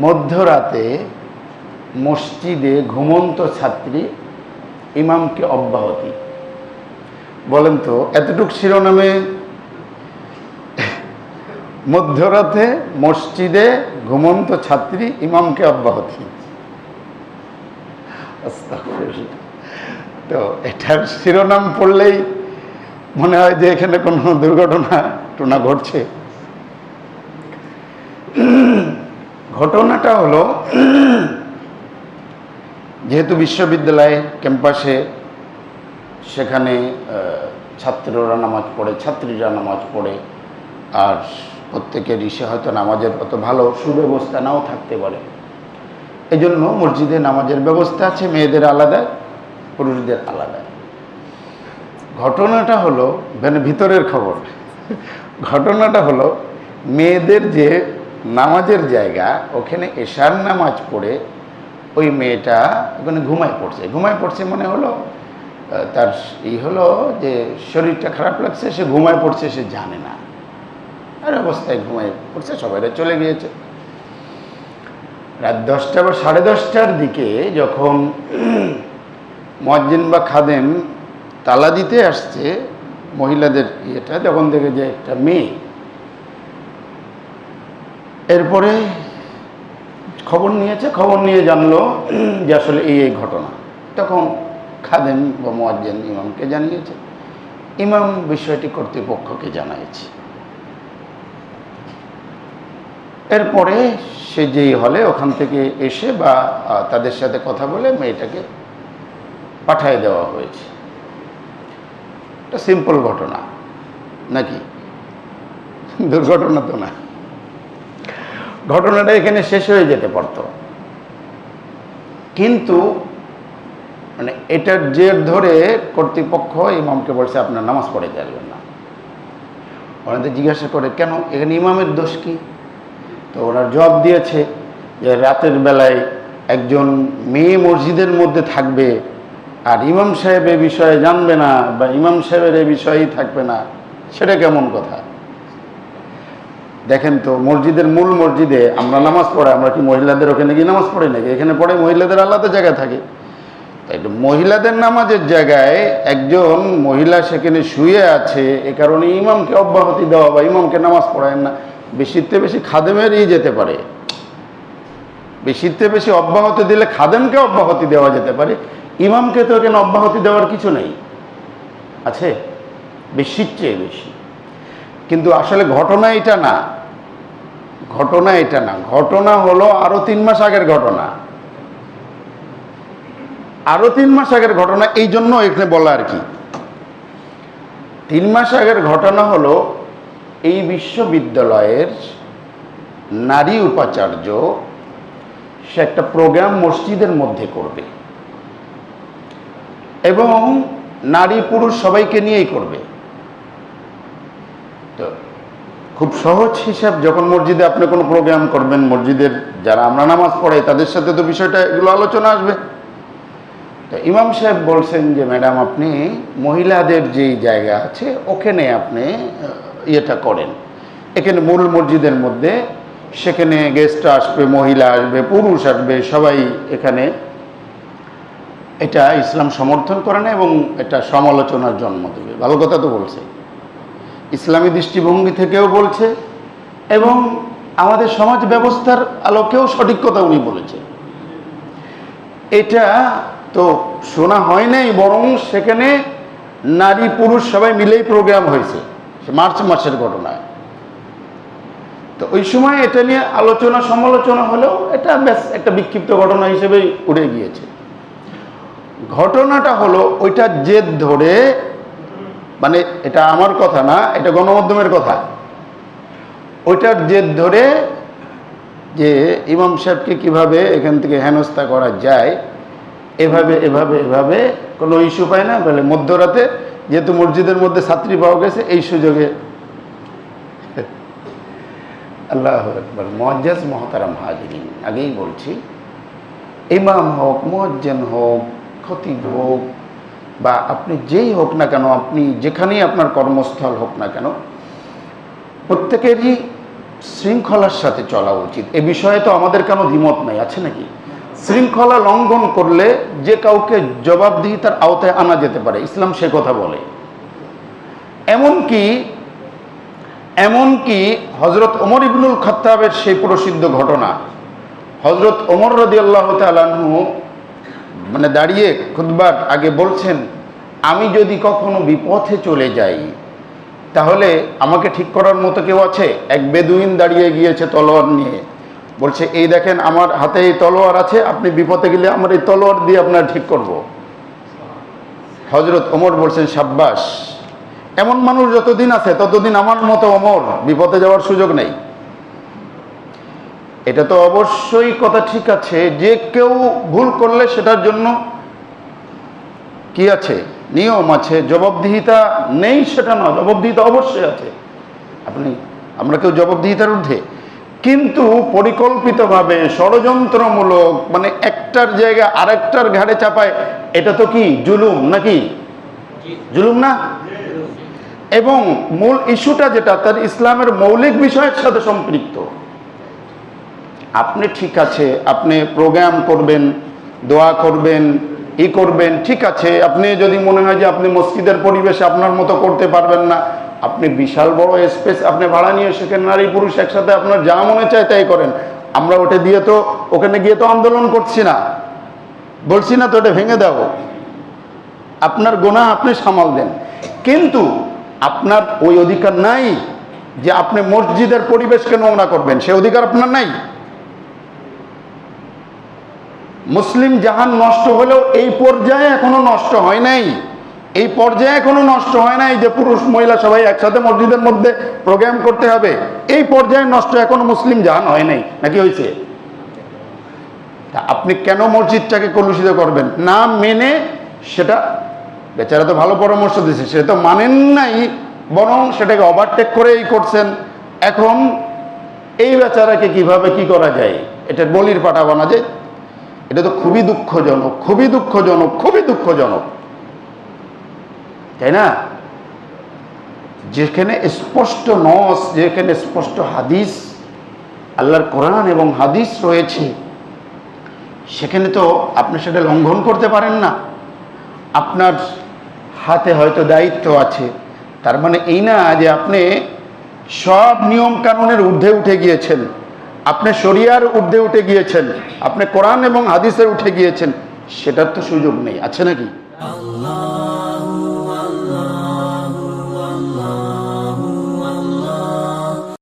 মধ্যরাতে মসজিদে ঘুমন্ত ছাত্রী ইমামকে অব্যাহতি। বলেন তো, এতটুক শিরোনামে মধ্যরাতে মসজিদে ঘুমন্ত ছাত্রী ইমামকে অব্যাহতি। তো এটার শিরোনাম পড়লেই মনে হয় যে এখানে কোনো দুর্ঘটনা টনা ঘটছে। ঘটনাটা হলো, যেহেতু বিশ্ববিদ্যালয়ে ক্যাম্পাসে সেখানে ছাত্ররা নামাজ পড়ে, ছাত্রীরা নামাজ পড়ে, আর প্রত্যেকের ইসে হয়তো নামাজের অত ভালো সুব্যবস্থা নাও থাকতে পারে। এই জন্য মসজিদে নামাজের ব্যবস্থা আছে, মেয়েদের আলাদা, পুরুষদের আলাদা। ঘটনাটা হলো মানে ভিতরের খবর, ঘটনাটা হলো, মেয়েদের যে নামাজের জায়গা, ওখানে এশার নামাজ পড়ে ওই মেয়েটা ওখানে ঘুমায় পড়ছে। ঘুমায় পড়ছে মনে হলো তার ই হলো যে শরীরটা খারাপ লাগছে, সে ঘুমায় পড়ছে, সে জানে না। আর অবস্থায় ঘুমায় পড়ছে সবাইরা চলে গিয়েছে। রাত দশটা বা সাড়ে দশটার দিকে যখন মজ্জিন বা খাদেম তালা দিতে আসছে মহিলাদের ইয়েটা তখন দেখে যে একটা মেয়ে। এরপরে খবর নিয়েছে, খবর নিয়ে জানলো যে আসলে এই এই ঘটনা। তখন খাদেম বা মোয়াজ্জেন ইমামকে জানিয়েছে। ইমাম বিষয়টি কর্তৃপক্ষকে জানিয়েছে এরপরে সে যেই হলে ওখান থেকে এসে বা তাদের সাথে কথা বলে মেয়েটাকে পাঠায় দেওয়া হয়েছে। এটা সিম্পল ঘটনা, নাকি? দুর্ঘটনা তো না। ঘটনাটা এখানে শেষ হয়ে যেতে পারত। কিন্তু মানে এটার জের ধরে কর্তৃপক্ষ ইমামকে বলছে, আপনার নামাজ পড়ে যাবেন না। ওনাদের জিজ্ঞাসা করে, কেন? এখানে ইমামের দোষ কি? তো ওনার জবাব দিয়েছে যে রাতের বেলায় একজন মেয়ে মসজিদের মধ্যে থাকবে আর ইমাম সাহেব এ বিষয়ে জানবে না বা ইমাম সাহেবের এই বিষয়েই থাকবে না, সেটা কেমন কথা? দেখেন তো, মসজিদের মূল মসজিদে আমরা নামাজ পড়ে, আমরা কি মহিলাদের ওখানে গিয়ে নামাজ পড়ি নাকি? এখানে পড়ে মহিলাদের আলাদা জায়গায় থাকে। তাই মহিলাদের নামাজের জায়গায় একজন মহিলা সেখানে শুয়ে আছে, এ কারণে ইমামকে অব্যাহতি দেওয়া বা ইমামকে নামাজ পড়ায় না। বেশিতে বেশি খাদেমেরই যেতে পারে। বেশিতে বেশি অব্যাহতি দিলে খাদেমকে অব্যাহতি দেওয়া যেতে পারে। ইমামকে তো এখানে অব্যাহতি দেওয়ার কিছু নেই। আছে? বেশির চেয়ে বেশি। কিন্তু আসলে ঘটনা এটা না। ঘটনা এটা না। ঘটনা হলো আরও তিন মাস আগের ঘটনা। আরও তিন মাস আগের ঘটনা, এই জন্য এখানে বলা আর কি। তিন মাস আগের ঘটনা হলো, এই বিশ্ববিদ্যালয়ের নারী উপাচার্য, সে একটা প্রোগ্রাম মসজিদের মধ্যে করবে। এবং নারী পুরুষ সবাইকে নিয়েই করবে। তো খুব সহজ হিসাব, যখন মসজিদে আপনি কোনো প্রোগ্রাম করবেন, মসজিদের যারা আমরা নামাজ পড়াই, তাদের সাথে তো বিষয়টা এগুলো আলোচনা আসবে। তো ইমাম সাহেব বলছেন যে, ম্যাডাম, আপনি মহিলাদের যেই জায়গা আছে, ওখানে আপনি ইয়েটা করেন। এখানে মূল মসজিদের মধ্যে, সেখানে গেস্ট আসবে, মহিলা আসবে, পুরুষ আসবে, সবাই এখানে এটা ইসলাম সমর্থন করে না এবং এটা সমালোচনার জন্ম দেবে। ভালো কথা তো বলছে। ইসলামী দৃষ্টিভঙ্গি থেকেও বলছে এবং আমাদের সমাজ ব্যবস্থার আলোকেও সঠিক কথা উনি বলেছে। এটা তো শোনা হয় নাই, বরং সেখানে নারী পুরুষ সবাই মিলেই প্রোগ্রাম হয়েছে মার্চ মাসের ঘটনায়। তো ওই সময় এটা নিয়ে আলোচনা সমালোচনা হলেও এটা ব্যাস একটা বিক্ষিপ্ত ঘটনা হিসেবেই উড়ে গিয়েছে। ঘটনাটা হলো ওইটার জেদ ধরে মানে এটা আমার কথা না, এটা গণমাধ্যমের কথা। ওইটার জেদ ধরে যে ইমাম সাহেবকে কীভাবে এখান থেকে হেনস্থা করা যায়, এভাবে এভাবে এভাবে, কোনো ইস্যু পায় না, বলে মধ্যরাতে যেহেতু মসজিদের মধ্যে ছাত্রী পাওয়া গেছে, এই সুযোগে আল্লাহ একবার মহতারাম হাজিরিন, আগেই বলছি, ইমাম হোক মজ্জেন হোক খতিব হোক বা আপনি যেই হোক না কেন, আপনি যেখানেই আপনার কর্মস্থল হোক না কেন, প্রত্যেকেরই শৃঙ্খলার সাথে চলা উচিত। এ বিষয়ে তো আমাদের কেন দ্বিমত নাই, আছে নাকি? শৃঙ্খলা লঙ্ঘন করলে যে কাউকে জবাবদিহিতার আওতায় আনা যেতে পারে, ইসলাম সে কথা বলে। এমনকি এমনকি হজরত ওমর ইবনুল খত্তাবের সেই প্রসিদ্ধ ঘটনা হজরত ওমর রদি আল্লাহ তালাহু মানে দাঁড়িয়ে খুদবার আগে বলছেন, আমি যদি কখনো বিপথে চলে যাই, তাহলে আমাকে ঠিক করার মতো কেউ আছে? এক বেদুইন দাঁড়িয়ে গিয়েছে তলোয়ার নিয়ে। বলছে, এই দেখেন, আমার হাতে এই তলোয়ার আছে, আপনি বিপথে গেলে আমার এই তলোয়ার দিয়ে আপনার ঠিক করব। হজরত ওমর বলছেন, সাব্বাস, এমন মানুষ যতদিন আছে, ততদিন আমার মতো অমর বিপদে যাওয়ার সুযোগ নেই। এটা তো অবশ্যই কথা ঠিক আছে। যে কেউ ভুল করলে সেটার জন্য কি আছে? নিয়ম আছে, জবাবদিহিতা নেই সেটা না জবাবদিহিতা অবশ্যই আছে। আপনি, আমরা কেউ জবাবদিহিতার ঊর্ধ্বে। কিন্তু পরিকল্পিতভাবে, ষড়যন্ত্রমূলক মানে একটার জায়গা আরেকটার ঘাড়ে চাপায়, এটা তো কি, জুলুম নাকি? জুলুম না? এবং মূল ইস্যুটা যেটা, তার ইসলামের মৌলিক বিষয়ের সাথে সম্পৃক্ত। আপনি ঠিক আছে, আপনি প্রোগ্রাম করবেন, দোয়া করবেন, ই করবেন, ঠিক আছে। আপনি যদি মনে হয় যে আপনি মসজিদের পরিবেশে আপনার মতো করতে পারবেন না, আপনি বিশাল বড় স্পেস আপনি ভাড়া নিয়ে সেখানে নারী পুরুষ একসাথে আপনার যা মনে চায় তাই করেন। আমরা ওটা দিয়ে তো, ওখানে গিয়ে তো আন্দোলন করছি না। বলছি না তো ওটা ভেঙে দাও। আপনার গোনা আপনি সামাল দেন। কিন্তু আপনার ওই অধিকার নাই যে আপনি মসজিদের পরিবেশকে নোংরা করবেন। সে অধিকার আপনার নাই। মুসলিম জাহান নষ্ট হলেও এই পর্যায়ে এখনও নষ্ট হয় নাই। এই পর্যায়ে এখনও নষ্ট হয় নাই যে পুরুষ মহিলা সবাই একসাথে মসজিদের মধ্যে প্রোগ্রাম করতে হবে। এই পর্যায়ে নষ্ট এখনও মুসলিম জাহান হয় নাই। নাকি হয়েছে? আপনি কেন মসজিদটাকে কলুষিত করবেন? না মেনে সেটা বেচারা তো ভালো পরামর্শ দিচ্ছে সেটা তো মানেন নাই, বরং সেটাকে ওভারটেক করেই করছেন। এখন এই বেচারাকে কীভাবে কি করা যায়? এটা বলির পাঠা বানা যায় এটা তো খুবই দুঃখজনক খুবই দুঃখজনক খুবই দুঃখজনক। তাই না? যেখানে স্পষ্ট নস, যেখানে স্পষ্ট হাদিস, আল্লাহর কোরআন এবং হাদিস রয়েছে, সেখানে তো আপনি সেটা লঙ্ঘন করতে পারেন না। আপনার হাতে হয়তো দায়িত্ব আছে। তার মানে এই না যে আপনি সব নিয়ম কানুনের ঊর্ধ্বে উঠে গিয়েছেন। আপনি শরিয়ার ঊর্ধ্বে উঠে গিয়েছেন, আপনি কোরআন এবং হাদিসের উঠে গিয়েছেন, সেটার তো সুযোগ নেই, আছে নাকি? Allah